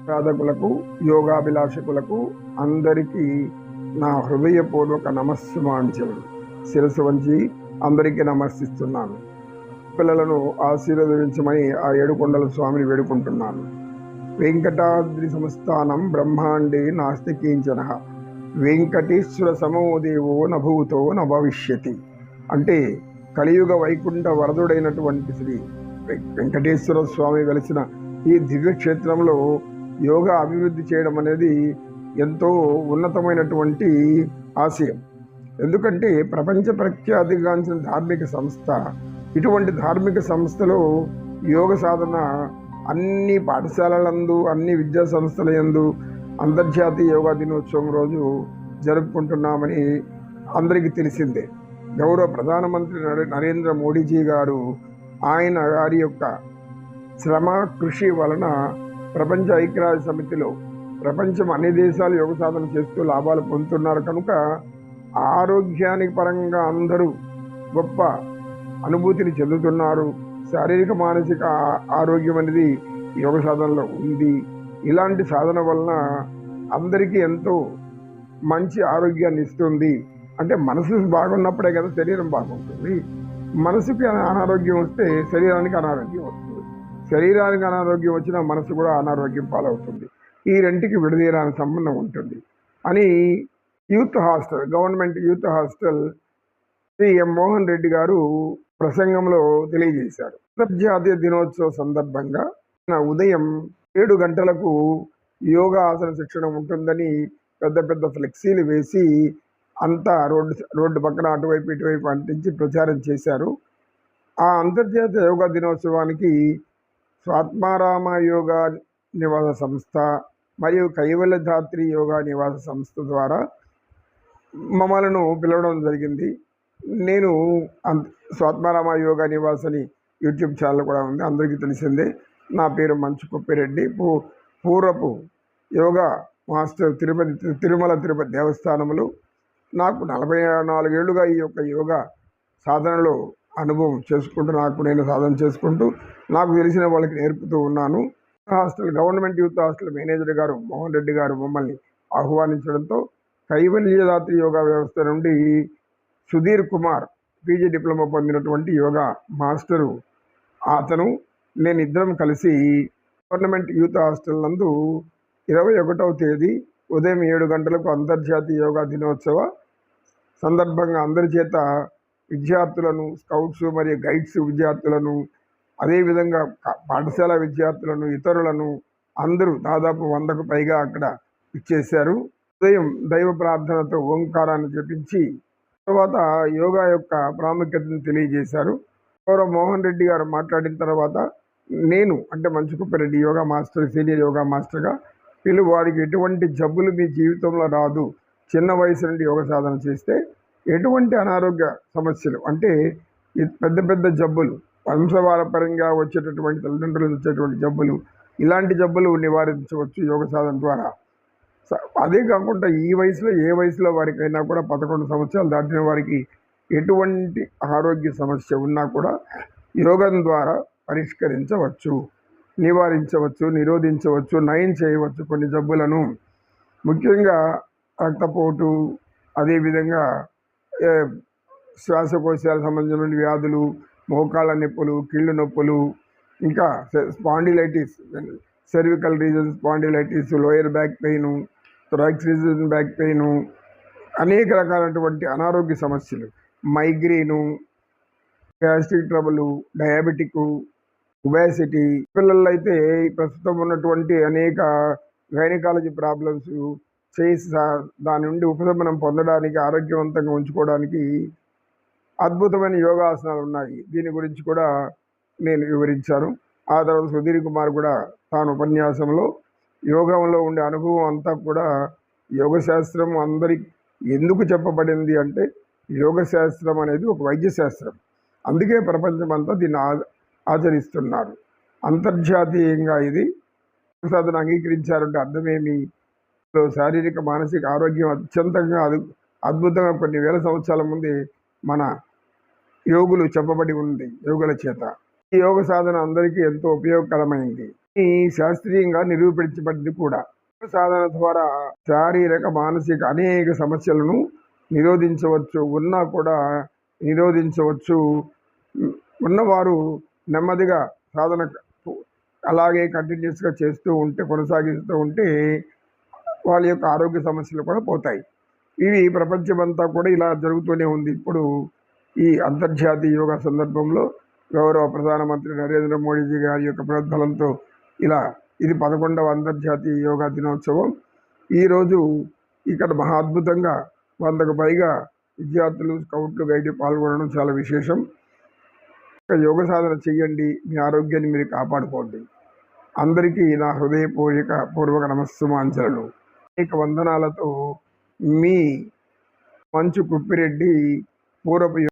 సాధకులకు యోగాభిలాషకులకు అందరికీ నా హృదయపూర్వక నమస్సుమాంచలు. శిరస్సు వంచి అందరికీ నమస్సిస్తున్నాను పిల్లలను ఆశీర్వదించమని ఆ ఏడుకొండల స్వామిని వేడుకుంటున్నాను. వెంకటాద్రి సంస్థానం బ్రహ్మాండే నాస్తికించన వెంకటేశ్వర సమోదేవో నభూతో నభవిష్యతి. అంటే కలియుగ వైకుంఠ వరదుడైనటువంటి శ్రీ వెంకటేశ్వర స్వామి వెలిసిన ఈ దివ్యక్షేత్రంలో యోగా అభివృద్ధి చేయడం అనేది ఎంతో ఉన్నతమైనటువంటి ఆశయం. ఎందుకంటే ప్రపంచ ప్రఖ్యాతిగాంచిన ధార్మిక సంస్థ ఇటువంటి ధార్మిక సంస్థలో యోగ సాధన అన్ని పాఠశాలలందు అన్ని విద్యా సంస్థల యందు అంతర్జాతీయ యోగా దినోత్సవం రోజు జరుపుకుంటున్నామని అందరికీ తెలిసిందే. గౌరవ ప్రధానమంత్రి నరే- నరేంద్ర మోడీజీ గారు ఆయన గారి యొక్క శ్రమ కృషి వలన ప్రపంచ ఐక్యరాజ్య సమితిలో ప్రపంచం అన్ని దేశాలు యోగ సాధన చేస్తూ లాభాలు పొందుతున్నారు కనుక ఆరోగ్యానికి పరంగా అందరూ గొప్ప అనుభూతిని చెందుతున్నారు. శారీరక మానసిక ఆరోగ్యం అనేది యోగ సాధనలో ఉంది. ఇలాంటి సాధన వలన అందరికీ ఎంతో మంచి ఆరోగ్యాన్ని ఇస్తుంది. అంటే మనసు బాగున్నప్పుడే కదా శరీరం బాగుంటుంది. మనసుకి అనారోగ్యం వస్తే శరీరానికి అనారోగ్యం వస్తుంది. శరీరానికి అనారోగ్యం వచ్చినా మనసు కూడా అనారోగ్యం పాలవుతుంది. ఈ రెంటికి విడదీయరాని సంబంధం ఉంటుంది. అని youth hostel government youth hostel Shri M Mohan Reddy garu ప్రసంగంలో తెలియజేశారు. అంతర్జాతీయ దినోత్సవ సందర్భంగా నా ఉదయం ఏడు గంటలకు యోగా ఆసన శిక్షణ ఉంటుందని పెద్ద పెద్ద ఫ్లెక్సీలు వేసి అంతా రోడ్డు రోడ్డు పక్కన అటువైపు ఇటువైపు అంటించి ప్రచారం చేశారు. ఆ అంతర్జాతీయ యోగా దినోత్సవానికి స్వాత్మారామ యోగా నివాస సంస్థ మరియు కైవల్యధాత్రి యోగా నివాస సంస్థ ద్వారా మమ్మలను పిలవడం జరిగింది. నేను స్వాత్మారామ యోగా నివాసని అని యూట్యూబ్ ఛానల్ కూడా ఉంది. అందరికీ తెలిసిందే. నా పేరు మంచు కొప్పిరెడ్డి. పూ పూర్వపు యోగా మాస్టర్ తిరుపతి తిరుమల తిరుపతి దేవస్థానములు. నాకు నలభై నాలుగేళ్ళుగా ఈ యొక్క యోగా సాధనలో అనుభవం చేసుకుంటూ నాకు నేను సాధన చేసుకుంటూ నాకు తెలిసిన వాళ్ళకి నేర్పుతూ ఉన్నాను. Hostel government youth hostel manager garu Mohan Reddy గారు మమ్మల్ని ఆహ్వానించడంతో కైవల్యదాత్రి యోగా వ్యవస్థ నుండి సుధీర్ కుమార్ పీజీ డిప్లొమా పొందినటువంటి యోగా మాస్టరు. అతను నేను ఇద్దరం కలిసి గవర్నమెంట్ యూత్ హాస్టల్ నందు ఇరవై ఒకటవ తేదీ ఉదయం ఏడు గంటలకు అంతర్జాతీయ యోగా దినోత్సవ సందర్భంగా అందరి చేత విద్యార్థులను స్కౌట్స్ మరియు గైడ్స్ విద్యార్థులను అదేవిధంగా పాఠశాల విద్యార్థులను ఇతరులను అందరూ దాదాపు వందకు పైగా అక్కడ ఇచ్చేశారు. ఉదయం దైవ ప్రార్థనతో ఓంకారాన్ని జపించి తర్వాత యోగా యొక్క ప్రాముఖ్యతను తెలియజేశారు. గౌరవ మోహన్ రెడ్డి గారు మాట్లాడిన తర్వాత నేను అంటే Manchukuppireddy yoga master senior yoga మాస్టర్గా వీళ్ళు వారికి ఎటువంటి జబ్బులు మీ జీవితంలో రాదు. చిన్న వయసు నుండి యోగ సాధన చేస్తే ఎటువంటి అనారోగ్య సమస్యలు? అంటే ఈ పెద్ద పెద్ద జబ్బులు వంశవారపరంగా వచ్చేటటువంటి తల్లిదండ్రులు వచ్చేటువంటి జబ్బులు ఇలాంటి జబ్బులు నివారించవచ్చు యోగ సాధన ద్వారా. అదే కాకుండా ఈ వయసులో ఏ వయసులో వారికైనా కూడా పదకొండు సంవత్సరాలు దాటిన వారికి ఎటువంటి ఆరోగ్య సమస్య ఉన్నా కూడా యోగం ద్వారా పరిష్కరించవచ్చు నివారించవచ్చు నిరోధించవచ్చు నయం చేయవచ్చు కొన్ని జబ్బులను. ముఖ్యంగా రక్తపోటు అదేవిధంగా శ్వాసకోశాల సంబంధమైన వ్యాధులు మోకాళ్ళ నొప్పులు కీళ్ళు నొప్పులు ఇంకా spondylitis cervical region spondylitis lower back pain thorax region back pain అనేక రకాలైనటువంటి అనారోగ్య సమస్యలు. Migraine gastric trouble diabetic obesity. పిల్లల్లో అయితే ప్రస్తుతం ఉన్నటువంటి అనేక గైనకాలజీ ప్రాబ్లమ్స్ చేసి దాని నుండి ఉపశమనం పొందడానికి ఆరోగ్యవంతంగా ఉంచుకోవడానికి అద్భుతమైన యోగాసనాలు ఉన్నాయి. దీని గురించి కూడా నేను వివరించాను. ఆ తర్వాత సుధీర్ కుమార్ కూడా తాను ఉపన్యాసంలో యోగంలో ఉండే అనుభవం అంతా కూడా యోగ శాస్త్రం ఎందుకు చెప్పబడింది అంటే యోగ శాస్త్రం అనేది ఒక వైద్యశాస్త్రం అందుకే ప్రపంచం అంతా దీన్ని ఆ- ఆచరిస్తున్నారు. అంతర్జాతీయంగా ఇది సాధన అంగీకరించారంటే అర్థమేమి? శారీరక మానసిక ఆరోగ్యం అత్యంతంగా అదు అద్భుతంగా కొన్ని వేల సంవత్సరాల ముందు మన యోగులు చెప్పబడి ఉంది యోగుల చేత. ఈ యోగ సాధన అందరికీ ఎంతో ఉపయోగకరమైంది. ఈ శాస్త్రీయంగా నిరూపించబడింది కూడా. సాధన ద్వారా శారీరక మానసిక అనేక సమస్యలను నిరోధించవచ్చు ఉన్నా కూడా నిరోధించవచ్చు. ఉన్నవారు నెమ్మదిగా సాధన అలాగే కంటిన్యూస్గా చేస్తూ ఉంటే కొనసాగిస్తూ ఉంటే వాళ్ళ యొక్క ఆరోగ్య సమస్యలు కూడా పోతాయి. ఇవి ప్రపంచమంతా కూడా ఇలా జరుగుతూనే ఉంది. ఇప్పుడు ఈ అంతర్జాతీయ యోగా సందర్భంలో గౌరవ ప్రధానమంత్రి నరేంద్ర మోడీజీ గారి యొక్క ప్రోద్బలంతో ఇలా ఇది పదకొండవ అంతర్జాతీయ యోగా దినోత్సవం. ఈరోజు ఇక్కడ మహా అద్భుతంగా వందకు పైగా విద్యార్థులు స్కౌట్లు గైడ్ పాల్గొనడం చాలా విశేషం. యోగ సాధన చెయ్యండి మీ ఆరోగ్యాన్ని మీరు కాపాడుకోండి. అందరికీ నా హృదయపూర్వక పూర్వక నమస్సుమాంచలను అనేక వందనాలతో మీ మంచు కుప్పిరెడ్డి పూర్వపు